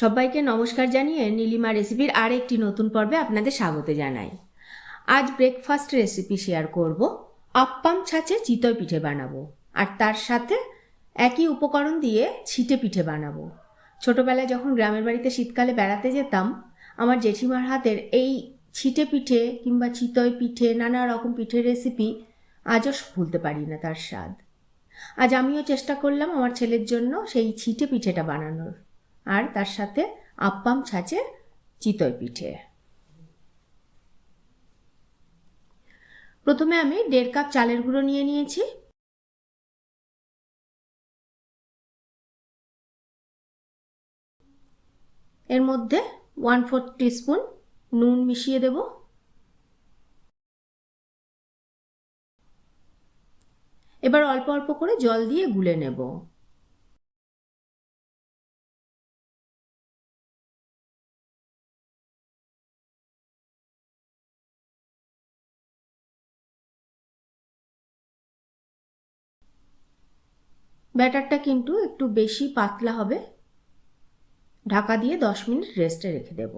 সবাইকে নমস্কার জানিয়ে নীলিমা রেসিপির আর একটি নতুন পর্বে আপনাদের স্বাগত জানাই। আজ ব্রেকফাস্ট রেসিপি শেয়ার করব। আপ্পাম ছাঁচে চিতই পিঠে বানাবো আর তার সাথে একই উপকরণ দিয়ে ছিটে পিঠে বানাবো। ছোটোবেলায় যখন গ্রামের বাড়িতে শীতকালে বেড়াতে যেতাম, আমার জেঠিমার হাতের এই ছিটে পিঠে কিংবা চিতই পিঠে, নানা রকম পিঠের রেসিপি আজও ভুলতে পারি না তার স্বাদ। আজ আমিও চেষ্টা করলাম আমার ছেলের জন্য সেই ছিটে পিঠেটা বানানোর। আর তার সাথে আপ্পাম ছাঁচে চিতই পিঠে। প্রথমে আমি দেড় কাপ চালের গুঁড়ো নিয়ে নিয়েছি। এর মধ্যে ওয়ান ফোর্থ টিস্পুন নুন মিশিয়ে দেব। এবার অল্প অল্প করে জল দিয়ে গুলে নেব। ব্যাটারটা কিন্তু একটু বেশি পাতলা হবে। ঢাকা দিয়ে দশ মিনিট রেস্টে রেখে দেব।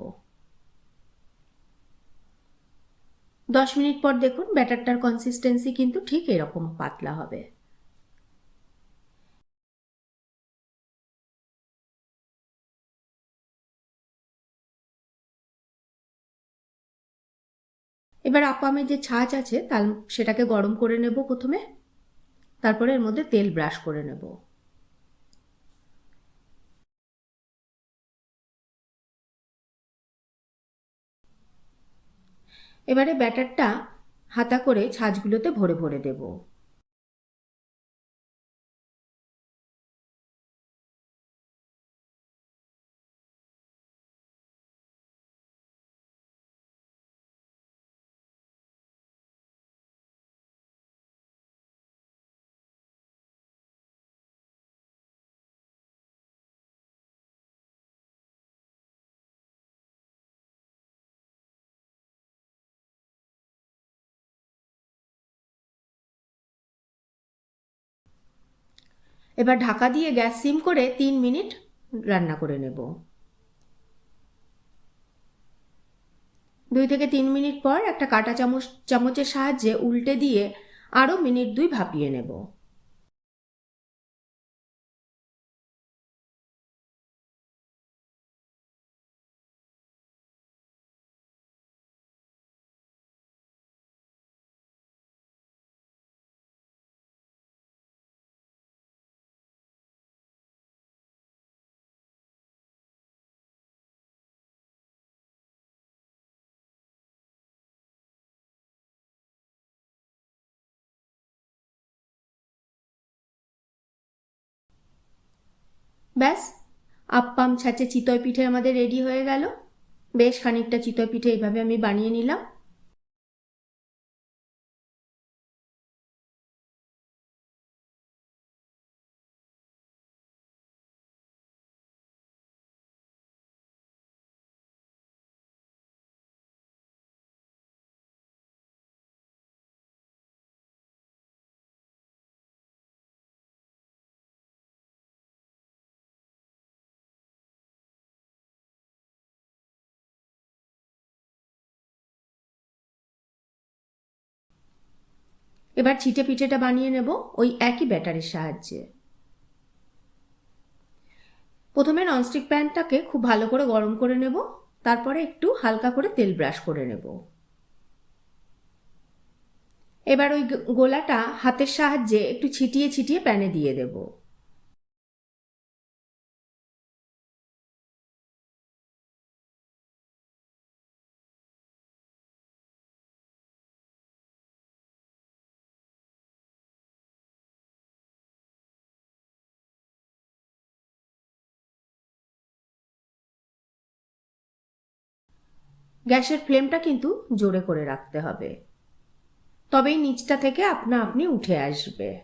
দশ মিনিট পর দেখুন ব্যাটারটার কনসিস্টেন্সি কিন্তু ঠিক এরকম পাতলা হবে। এবার আপামে যে ছাঁচ আছে তার সেটাকে গরম করে নেব প্রথমে। তারপরে এর মধ্যে তেল ব্রাশ করে নেব। এবারে ব্যাটারটা হাতা করে ছাঁচগুলোতে ভরে ভরে দেব। এবার ঢাকা দিয়ে গ্যাস সিম করে তিন মিনিট রান্না করে নেব। দুই থেকে তিন মিনিট পর একটা কাটা চামচ, চামচের সাহায্যে উল্টে দিয়ে আরও মিনিট দুই ভাপিয়ে নেব। ব্যাস, আপ্পাম ছাঁচে চিতই পিঠে আমাদের রেডি হয়ে গেল। বেশ খানিকটা চিতই পিঠে এইভাবে আমি বানিয়ে নিলাম। এবার ছিটে পিঠেটা বানিয়ে নেব ওই একই ব্যাটারির সাহায্যে। প্রথমে ননস্টিক প্যানটাকে খুব ভালো করে গরম করে নেব, তারপরে একটু হালকা করে তেল ব্রাশ করে নেব। এবার ওই গোলাটা হাতের সাহায্যে একটু ছিটিয়ে ছিটিয়ে প্যানে দিয়ে দেবো। গ্যাসের ফ্লেমটা কিন্তু জোরে করে রাখতে হবে। তবেই নিচটা থেকে আপনা আপনি উঠে আসবে।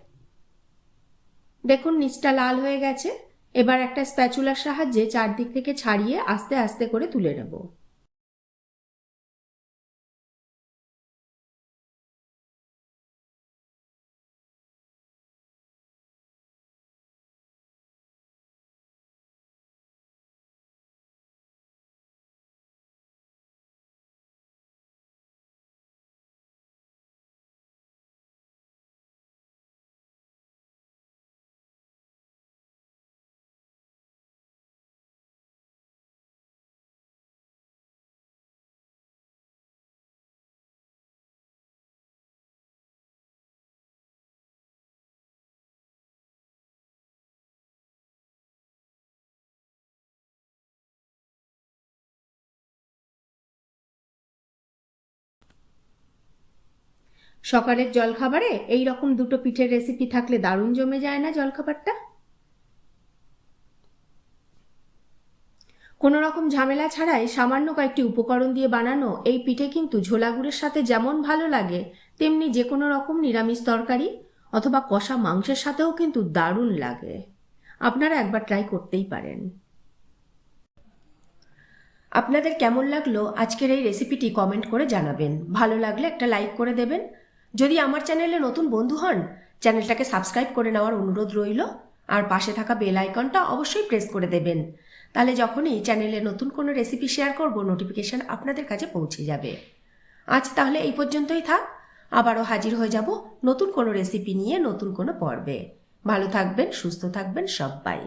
দেখুন, নিচটা লাল হয়ে গেছে। এবার একটা স্প্যাচুলার সাহায্যে চারদিক থেকে ছাড়িয়ে আস্তে আস্তে করে তুলে নেব। সকালের জলখাবারে এই রকম দুটো পিঠের রেসিপি থাকলে দারুণ জমে যায় না জলখাবারটা? কোনো রকম ঝামেলা ছাড়াই সামান্য কয়েকটি উপকরণ দিয়ে বানানো এই পিঠে কিন্তু ঝোলা গুড়ের সাথে যেমন ভালো লাগে, তেমনি যে কোনো রকম নিরামিষ তরকারি অথবা কষা মাংসের সাথেও কিন্তু দারুণ লাগে। আপনারা একবার ট্রাই করতেই পারেন। আপনাদের কেমন লাগল আজকের এই রেসিপিটি কমেন্ট করে জানাবেন। ভালো লাগলে একটা লাইক করে দেবেন। যদি আমার চ্যানেলে নতুন বন্ধু হন, চ্যানেলটাকে সাবস্ক্রাইব করে নেওয়ার অনুরোধ রইল, আর পাশে থাকা বেল আইকনটা অবশ্যই প্রেস করে দেবেন। তাহলে যখনই চ্যানেলে নতুন কোনো রেসিপি শেয়ার করব, নোটিফিকেশান আপনাদের কাছে পৌঁছে যাবে। আজ তাহলে এই পর্যন্তই থাক। আবারও হাজির হয়ে যাব নতুন কোনো রেসিপি নিয়ে নতুন কোনো পর্বে। ভালো থাকবেন, সুস্থ থাকবেন সবাই।